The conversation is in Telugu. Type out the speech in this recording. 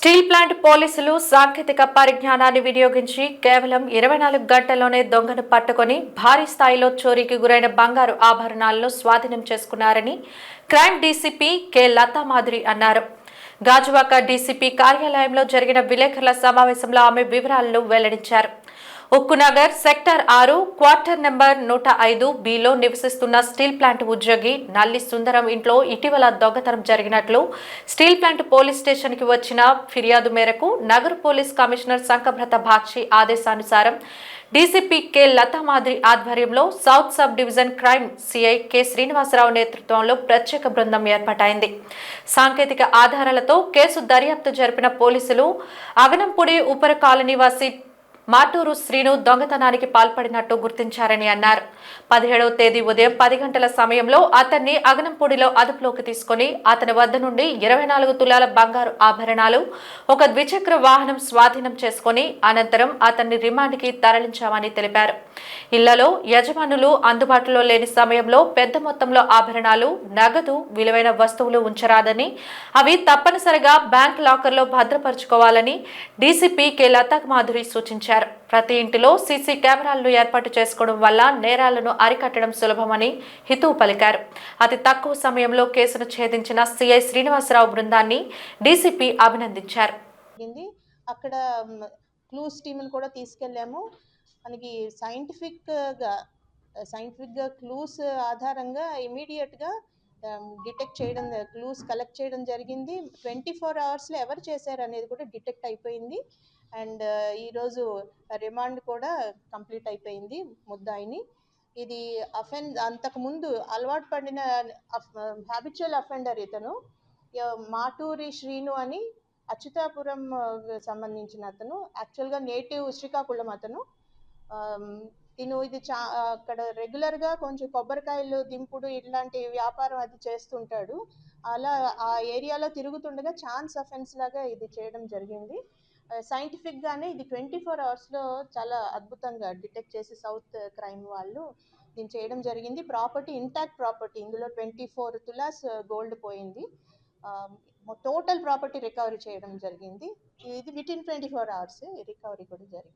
స్టీల్ ప్లాంట్ పోలీసులు సాంకేతిక పరిజ్ఞానాన్ని వినియోగించి కేవలం ఇరవై నాలుగు గంటల్లోనే దొంగను పట్టుకొని భారీ స్థాయిలో చోరీకి గురైన బంగారు ఆభరణాలను స్వాధీనం చేసుకున్నారని crime DCP K. Latha Madhuri అన్నారు. గాజువాక డీసీపీ కార్యాలయంలో జరిగిన విలేకరుల సమావేశంలో ఆమె వివరాలను వెల్లడించారు. ఉక్కునగర్ సెక్టార్ ఆరు క్వార్టర్ నెంబర్ నూట ఐదు బిలో నివసిస్తున్న స్టీల్ ప్లాంట్ ఉద్యోగి నల్లి సుందరం ఇంట్లో ఇటీవల దొంగతనం జరిగినట్లు స్టీల్ ప్లాంట్ పోలీస్ స్టేషన్కి వచ్చిన ఫిర్యాదు మేరకు నగర పోలీస్ కమిషనర్ సంకభ్రత బాక్షి ఆదేశానుసారం డీసీపీ కె లతామాద్రి ఆధ్వర్యంలో south sub division crime CI K Srinivasarao నేతృత్వంలో ప్రత్యేక బృందం ఏర్పాటైంది. సాంకేతిక ఆధారాలతో కేసు దర్యాప్తు జరిపిన పోలీసులు అగనంపూడి ఉపర కాలనీవాసి మాటూరు శ్రీను దొంగతనానికి పాల్పడినట్టు గుర్తించారని అన్నారు. పదిహేడవ తేదీ ఉదయం పది గంటల సమయంలో అతన్ని అగనంపూడిలో అదుపులోకి తీసుకుని అతని వద్ద నుండి ఇరవై నాలుగు తులాల బంగారు ఆభరణాలు ఒక ద్విచక్ర వాహనం స్వాధీనం చేసుకుని అనంతరం అతన్ని రిమాండ్కి తరలించామని తెలిపారు. ఇళ్ళలో యజమానులు అందుబాటులో లేని సమయంలో పెద్ద మొత్తంలో ఆభరణాలు నగదు విలువైన వస్తువులు ఉంచరాదని అవి తప్పనిసరిగా బ్యాంక్ లాకర్లో భద్రపరచుకోవాలని డీసీపీ కె లతా మాధురి సూచించారు. ప్రతి ఇంటిలో సీసీ కెమెరాలను ఏర్పాటు చేసుకోవడం వల్ల నేరాలను అరికట్టడం సులభమని హితవు పలికారు. అతి తక్కువ సమయంలో కేసును ఛేదించిన సిఐ శ్రీనివాసరావు బృందాన్ని డీసీపీ అభినందించారు. అక్కడ క్లూస్ టీములు కూడా తీసుకెళ్ళాము. మనకి సైంటిఫిక్గా సైంటిఫిక్గా క్లూస్ ఆధారంగా ఇమీడియట్గా Um, డిటెక్ట్ చేయడం క్లూస్ కలెక్ట్ చేయడం జరిగింది. ట్వంటీ ఫోర్ అవర్స్లో ఎవరు చేశారు అనేది కూడా డిటెక్ట్ అయిపోయింది. అండ్ ఈరోజు రిమాండ్ కూడా కంప్లీట్ అయిపోయింది ముద్దాయిని. ఇది అఫెన్ అంతకుముందు అలవాటు పడిన uh, హ్యాబిచువల్ అఫెండర్ ఇతను. మాటూరి శ్రీను అని అచ్యుతాపురం uh, సంబంధించిన అతను. యాక్చువల్గా నేటివ్ శ్రీకాకుళం అతను. Um, ఆమ్, ఇది చా అక్కడ రెగ్యులర్గా కొంచెం కొబ్బరికాయలు దింపుడు ఇట్లాంటి వ్యాపారం అది చేస్తుంటాడు. అలా ఆ ఏరియాలో తిరుగుతుండగా ఛాన్స్ అఫెన్స్ లాగా ఇది చేయడం జరిగింది. సైంటిఫిక్గానే ఇది ట్వంటీ ఫోర్ అవర్స్లో చాలా అద్భుతంగా డిటెక్ట్ చేసి సౌత్ క్రైమ్ వాళ్ళు దీన్ని చేయడం జరిగింది. ప్రాపర్టీ ఇంటాక్ట్ ప్రాపర్టీ ఇందులో ట్వంటీ ఫోర్ తులాస్ గోల్డ్ పోయింది. టోటల్ ప్రాపర్టీ రికవరీ చేయడం జరిగింది. ఇది within twenty four hours recovery కూడా జరిగింది.